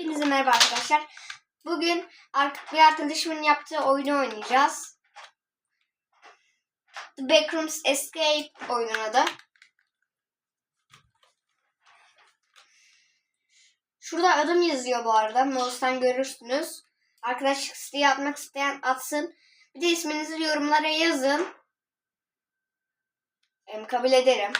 Hepinize merhaba arkadaşlar. Bugün bir arkadaşımın yaptığı oyunu oynayacağız. The Backrooms Escape oyunun adı. Şurada adım yazıyor bu arada. Mouse'dan görürsünüz. Arkadaşlık isteği atmak isteyen atsın. Bir de isminizi yorumlara yazın. Em, kabul ederim.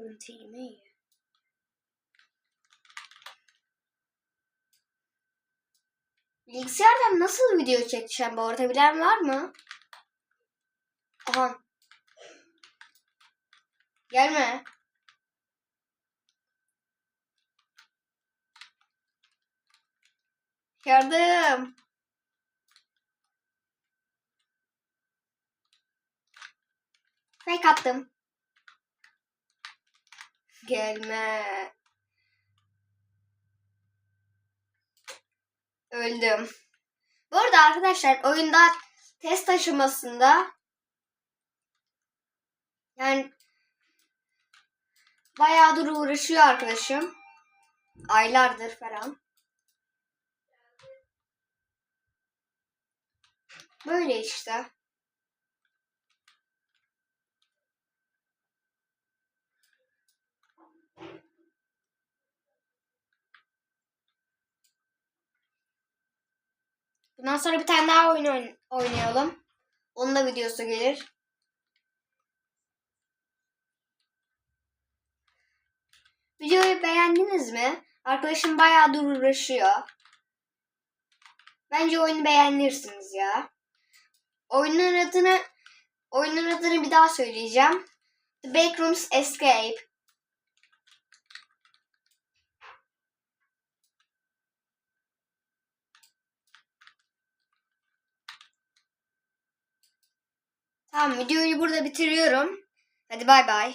İyi. Bilgisayardan nasıl video çekeceğim bu arada bilen var mı? Aha. Gelme. Yardım. Fake attım. Gelme. Öldüm. Bu arada arkadaşlar oyunda test aşamasında yani bayağıdır uğraşıyor arkadaşım. Aylardır falan. Böyle işte. Bundan sonra bir tane daha oyun oyn- oynayalım. Onun da videosu gelir. Videoyu beğendiniz mi? Arkadaşım bayağı dur uğraşıyor. Bence oyunu beğenirsiniz ya. Oyunun adını oyunun adını bir daha söyleyeceğim. The Backrooms Escape. Tamam videoyu burada bitiriyorum. Hadi bay bay.